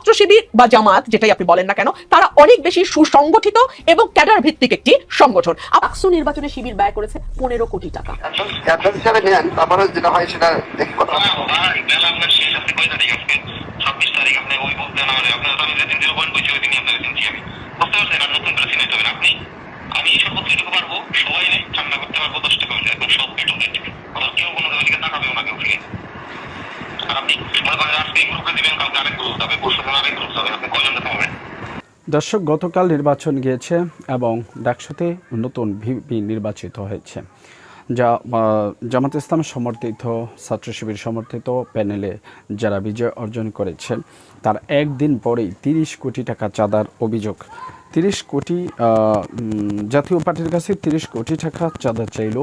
ছাত্র শিবির বা জামাত যেটাই আপনি বলেন না কেন তারা অনেক বেশি সুসংগঠিত এবং ক্যাডার ভিত্তিক একটি সংগঠন। আকসু নির্বাচনে শিবির ব্যয় করেছে পনেরো কোটি টাকা। অ্যাডভান্স হিসাবে নেন তারপরে যেটা হয় সেটা দেখি কথা। হবে। ভাই বেলা আপনার শেষ আপনি কয় তারিখ? আজকে ছাব্বিশ তারিখ আপনি ওই বলতেন আমার আপনার আমি যেদিন জিরো পয়েন্ট বলছি ওই দিনই আপনার চিনছি আমি। বুঝতে পারছেন? আর নতুন করে চিনাইতে হবে আপনি আমি সর্বোচ্চ পারব সবাই নেই ঠান্ডা করতে পারব দশ টাকা হইলে একদম সব পেটু পেট আবার কেউ কোনো দিকে তাকাবেও না কেউ ফিরে আর আপনি দর্শক, গতকাল নির্বাচন গিয়েছে এবং ডাকসুতে নতুন ভিপি নির্বাচিত হয়েছে, যা জামাত ইসলাম সমর্থিত, ছাত্র শিবির সমর্থিত প্যানেলে যারা বিজয় অর্জন করেছেন তার একদিন পরেই তিরিশ কোটি টাকা চাঁদার অভিযোগ তিরিশ কোটি জাতীয় পার্টির কাছে তিরিশ কোটি টাকা চাঁদা চাইল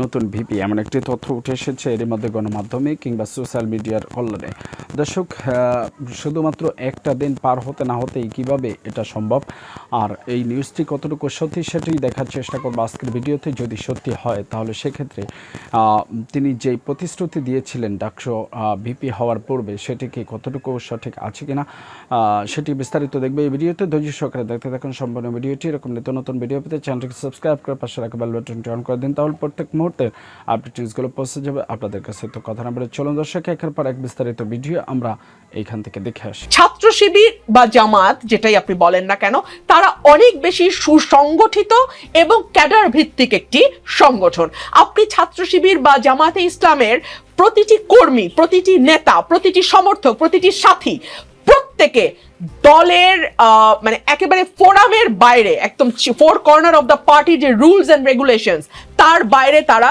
নতুন ভিপি। এমন একটি তথ্য উঠে এসেছে এর মধ্যে গণমাধ্যমে কিংবা সোশ্যাল মিডিয়ার কল্যাণে। দর্শক শুধুমাত্র একটা দিন পার হতে না হতেই কীভাবে এটা সম্ভব? আর এই নিউজটি কতটুকু সত্যি সেটি দেখার চেষ্টা করব আজকের ভিডিওতে। যদি সত্যি হয়, তাহলে সেক্ষেত্রে তিনি যেই প্রতিশ্রুতি দিয়েছিলেন ডাকশো ভিপি হওয়ার পূর্বে, সেটি কি কতটুকু সঠিক আছে কিনা সেটি বিস্তারিত দেখবে এই ভিডিওতে। ধৈর্য সহকারে দেখতে থাকুন সম্পূর্ণ ভিডিওটি এরকম নিত্য নতুন ভিডিও পেতে চ্যানেলটিকে সাবস্ক্রাইব করে পাশে রাখা বেল বাটনটি অন করে দিন, তাহলে প্রত্যেক মুহূর্তে আপডেট নিউজগুলো পৌঁছে যাবে আপনাদের কাছে। তো কথা না বলে চলুন দর্শক, একের পর এক বিস্তারিত ভিডিও আমরা এইখান থেকে দেখে আসি। ছাত্র শিবির বা জামাত, যেটাই আপনি বলেন না কেন, তারা অনেক বেশি সুসংগঠিত এবং ক্যাডার ভিত্তিক একটি সংগঠন। আপনি ছাত্র শিবির বা জামাতে ইসলামের প্রতিটি কর্মী, প্রতিটি নেতা, প্রতিটি সমর্থক, প্রতিটি সাথী, প্রত্যেকে দলের মানে একেবারে ফোরামের বাইরে, একদম four corner of the party যে রুলস অ্যান্ড রেগুলেশনস তার বাইরে তারা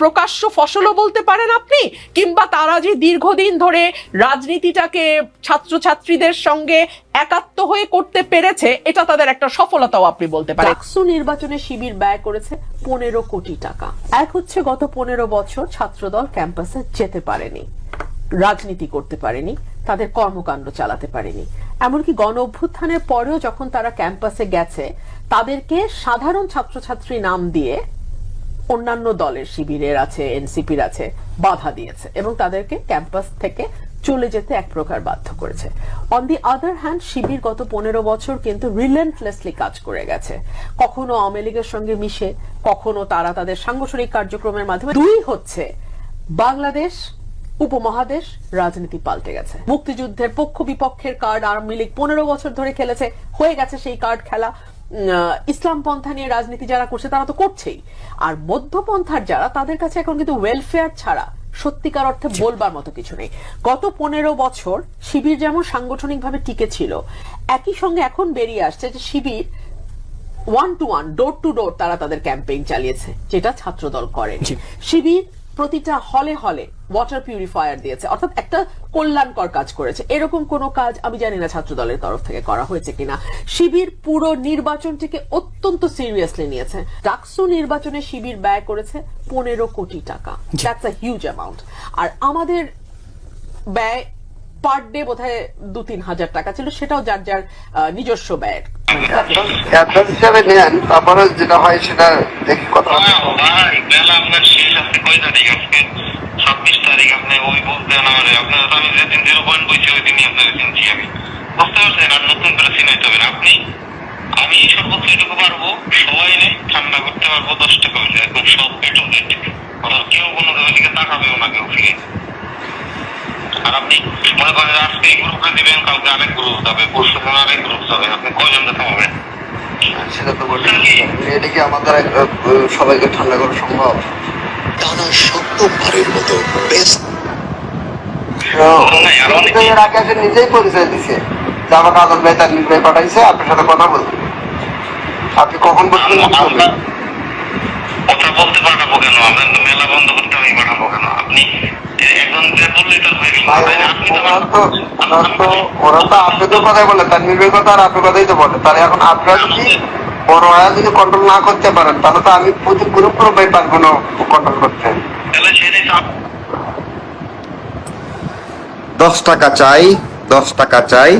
প্রকাশ্য ফসলও বলতে পারেন আপনি, কিংবা তারা যে দীর্ঘদিন ধরে রাজনীতিটাকে ছাত্রছাত্রীদের সঙ্গে একাত্ম হয়ে করতে পেরেছে, এটা তাদের একটা সফলতাও আপনি বলতে পারেন। আকসু নির্বাচনে শিবির ব্যয় করেছে পনেরো কোটি টাকা। এক হচ্ছে গত পনেরো বছর ছাত্রদল ক্যাম্পাসে যেতে পারেনি, রাজনীতি করতে পারেনি, তাদের কর্মকাণ্ড চালাতে পারেনি। এমনকি গণ অভ্যুত্থানের পরেও যখন তারা ক্যাম্পাসে গেছে, তাদেরকে সাধারণ ছাত্রছাত্রী নাম দিয়ে অন্যান্য দলের শিবিরের আছে, এনসিপির আছে, বাধা দিয়েছে এবং তাদেরকে ক্যাম্পাস থেকে চলে যেতে এক প্রকার বাধ্য করেছে। অন দি আদার হ্যান্ড শিবির গত পনেরো বছর কিন্তু রিলেন্টলেসলি কাজ করে গেছে। কখনো আওয়ামী লীগের সঙ্গে মিশে, কখনো তারা তাদের সাংগঠনিক কার্যক্রমের মাধ্যমে দুই হচ্ছে বাংলাদেশ, উপমহাদেশ, রাজনীতি পাল্টে গেছে। মুক্তিযুদ্ধের পক্ষ বিপক্ষের কার্ড আওয়ামী লীগ পনেরো বছর ধরে খেলেছে, হয়ে গেছে সেই কার্ড খেলা। ইসলাম পন্থা নিয়ে রাজনীতি যারা করছে তারা তো করছেই। আর মধ্যপন্থার যারা তাদের কাছে এখন কিন্তু ওয়েলফেয়ার ছাড়া সত্যিকার অর্থে বলবার মতো কিছু নেই। গত পনেরো বছর শিবির যেমন সাংগঠনিকভাবে টিকে ছিল একই সঙ্গে এখন বেরিয়ে আসছে যে Shibir one two one door to door তারা তাদের ক্যাম্পেইন চালিয়েছে যেটা ছাত্রদল করেন শিবির প্রতিটা হলে হলে ওয়াটার পিউরিফায়ার দিয়েছে। অর্থাৎ একটা কল্যাণকর কাজ করেছে। এরকম কোনো কাজ আমি জানি না ছাত্র দলের তরফ থেকে করা হয়েছে কিনা। শিবির পুরো নির্বাচনটিকে অত্যন্ত সিরিয়াসলি নিয়েছে। ডাকসু নির্বাচনে শিবির ব্যয় করেছে পনেরো কোটি টাকা। দ্যাটস আ হিউজ অ্যামাউন্ট আর আমাদের ব্যয় পার ডে বোধহয় দু তিন হাজার টাকা ছিল। সেটাও যার যার নিজস্ব ব্যয়ের। হিসাবে নেন তারপরে যেটা হয় সেটা দেখি কথা কয় তারিখ আজকে? ছাব্বিশ তারিখ আপনি ওই বলতেন আমার। আপনার আমি যেদিন জিরো পয়েন্ট বলছি ওই দিনই আপনার চিনছি আমি। বুঝতে পারছেন? আর নতুন করে চিনাইতে হবে না। আপনি আমি সর্বোচ্চ এটুকু পারব সবাই নেই ঠান্ডা করতে পারব দশ টাকা হইলে। একদম সব পেটু পেট অর্থাৎ কেউ কোনো দিকে তাকাবেও না কেউ ফিরে। আর আপনি মনে করেন আজকে এই গ্রুপে দিবেন কালকে আরেক গ্রুপ যাবে পরশু দিন আরেক গ্রুপ যাবে। আপনি কয়জন দেখতে পাবেন সেটা তো বলি এটা কি আমাদের সবাইকে ঠান্ডা করা সম্ভব? টানা সপ্তমবারের মতো বেস্ট নাই আরও অনেক এর আগে সে নিজেই পরিচয় দিছে যে আমাকে আদর ভাই তার ভাই পাঠাইছে আপনার সাথে কথা বলতে আপনি কখন বলছেন আমরা বলতে পাঠাবো কেন? আমরা তো মেলা বন্ধ করতে আমি পাঠাবো কেন? আপনি একজন তো হয়ে গেল? আপনি ওরা আপনাদের কথাই বলে তার নির্ভর কথা আর আপনার কথাই তো বলে তাহলে এখন আপনারা যদি বড় আয়া যদি কন্ট্রোল না করতে পারেন তাহলে তো আমি প্রতি গ্রুপ গ্রুপে পারব না কন্ট্রোল করতে। দশ টাকা চাই দশ টাকা চাই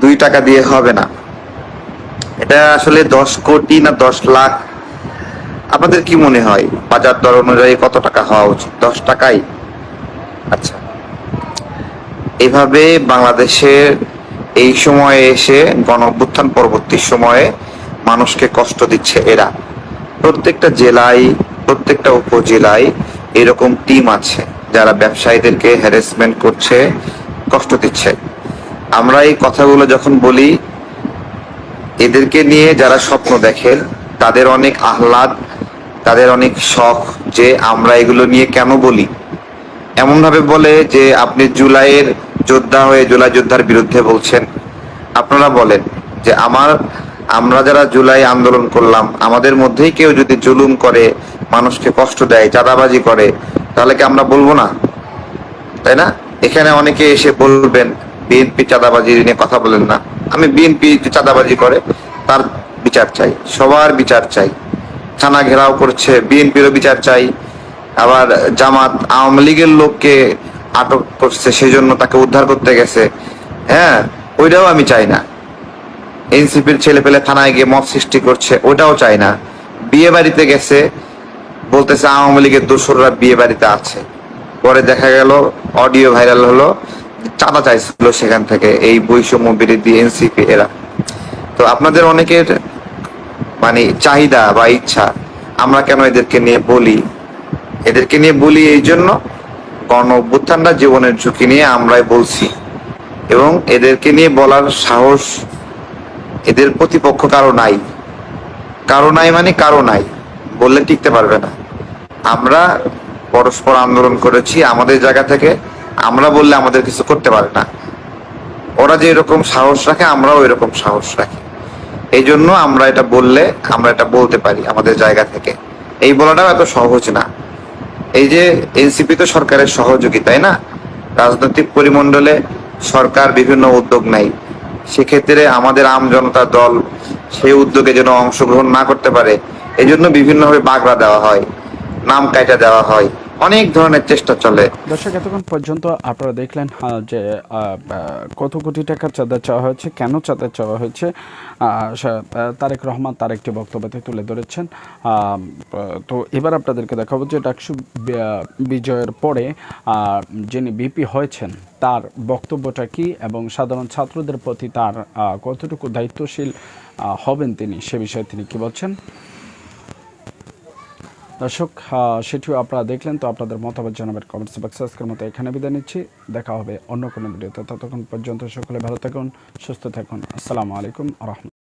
দুই টাকা দিয়ে হবে না। এটা আসলে দশ কোটি না দশ লাখ? আপনাদের কি মনে হয়? বাজার দর অনুযায়ী কত টাকা হওয়া উচিত? দশ টাকাই? আচ্ছা। এভাবে বাংলাদেশের এই সময়ে এসে গণ অভ্যুত্থান পরবর্তী সময়ে মানুষকে কষ্ট দিচ্ছে এরা। প্রত্যেকটা জেলায়, প্রত্যেকটা উপজেলায় এরকম টিম আছে যারা ব্যবসায়ীদেরকে হ্যারাসমেন্ট করছে, কষ্ট দিচ্ছে। আমরা এই কথাগুলো যখন বলি, এদেরকে নিয়ে যারা স্বপ্ন দেখেন, তাদের অনেক আহ্লাদ, তাদের অনেক শখ যে আমরা এগুলো নিয়ে কেন বলি। এমন ভাবে বলে যে আপনি জুলাইয়ের যোদ্ধা হয়ে জুলাই যোদ্ধার বিরুদ্ধে বলছেন। আপনারা বলেন যে আমার আমরা যারা জুলাই আন্দোলন করলাম, আমাদের মধ্যেই কেউ যদি জুলুম করে, মানুষকে কষ্ট দেয়, চাঁদাবাজি করে, তাহলে কি আমরা বলব না? তাই না? এখানে অনেকে এসে বলবেন, বিএনপি চাঁদাবাজি নিয়ে কথা বলেন না। আমি বিএনপি চাঁদাবাজি করে, তার বিচার চাই, সবার বিচার চাই। থানা ঘেরাও করছে, বিএনপিরও বিচার চাই। আবার জামাত আওয়ামী লীগের লোককে আটক করছে সেই জন্য তাকে উদ্ধার করতে গেছে। হ্যাঁ ওইটাও আমি চাই না। এনসিপির ছেলে পেলে থানায় গিয়ে মত সৃষ্টি করছে, ওটাও চাই না। বিয়ে বাড়িতে গেছে, বলতেছে আওয়ামী লীগের দোসররা বিয়ে বাড়িতে আছে। পরে দেখা গেল, অডিও ভাইরাল হলো, চাঁদা চাইছিল সেখান থেকে, এই বৈষম্য বিরোধী এনসিপি এরা। তো আপনাদের অনেকের মানে চাহিদা বা ইচ্ছা, আমরা কেন এদেরকে নিয়ে বলি? এদেরকে নিয়ে বলি এই জন্য গণ অভ্যুত্থানটা জীবনের ঝুঁকি নিয়ে আমরাই বলছি। এবং এদেরকে নিয়ে বলার সাহস এদের প্রতিপক্ষ কারও নাই। কারও নাই মানে কারও নাই, বললে টিকতে পারবে না। আমরা পরস্পর আন্দোলন করেছি, আমাদের জায়গা থেকে আমরা বললে আমাদের কিছু করতে পারে না। ওরা যে এরকম সাহস রাখে, আমরাও এরকম সাহস রাখি। এই জন্য আমরা এটা বললে, আমরা এটা বলতে পারি আমাদের জায়গা থেকে। এই বলাটাও এত সহজ না। এই যে এনসিপি তো সরকারের সহযোগী, তাই না? রাজনৈতিক পরিমণ্ডলে সরকার বিভিন্ন উদ্যোগ নেয়। সেক্ষেত্রে আমাদের আম জনতা দল সেই উদ্যোগে যেন অংশগ্রহণ না করতে পারে। এই জন্য বিভিন্নভাবে বাগড়া দেওয়া হয়, নাম কাইটা দেওয়া হয়। অনেক ধরনের চেষ্টা চলে। দর্শক, এতক্ষণ পর্যন্ত আপনারা দেখলেন যে কত কোটি টাকা চাঁদা চাওয়া হয়েছে, কেন চাঁদা চাওয়া হয়েছে তারেক রহমান তার একটি বক্তব্যতে তুলে ধরেছেন। তো এবার আপনাদেরকে দেখাবো যে ডাকসু বিজয়ের পরে যিনি বিপি হয়েছেন, তার বক্তব্যটা কি এবং সাধারণ ছাত্রদের প্রতি তার কতটুকু দায়িত্বশীল হবেন তিনি, সে বিষয়ে তিনি কি বলছেন? দর্শক সেটিও আপনারা দেখলেন, তো আপনাদের মতামত জানাবেন কমেন্টস বক্সে আজকের মতো এখানে বিদায় নিচ্ছি। দেখা হবে অন্য কোনো ভিডিওতে। ততক্ষণ পর্যন্ত সকলে ভালো থাকুন, সুস্থ থাকুন। আসসালামু আলাইকুম রহমতুল্লাহ।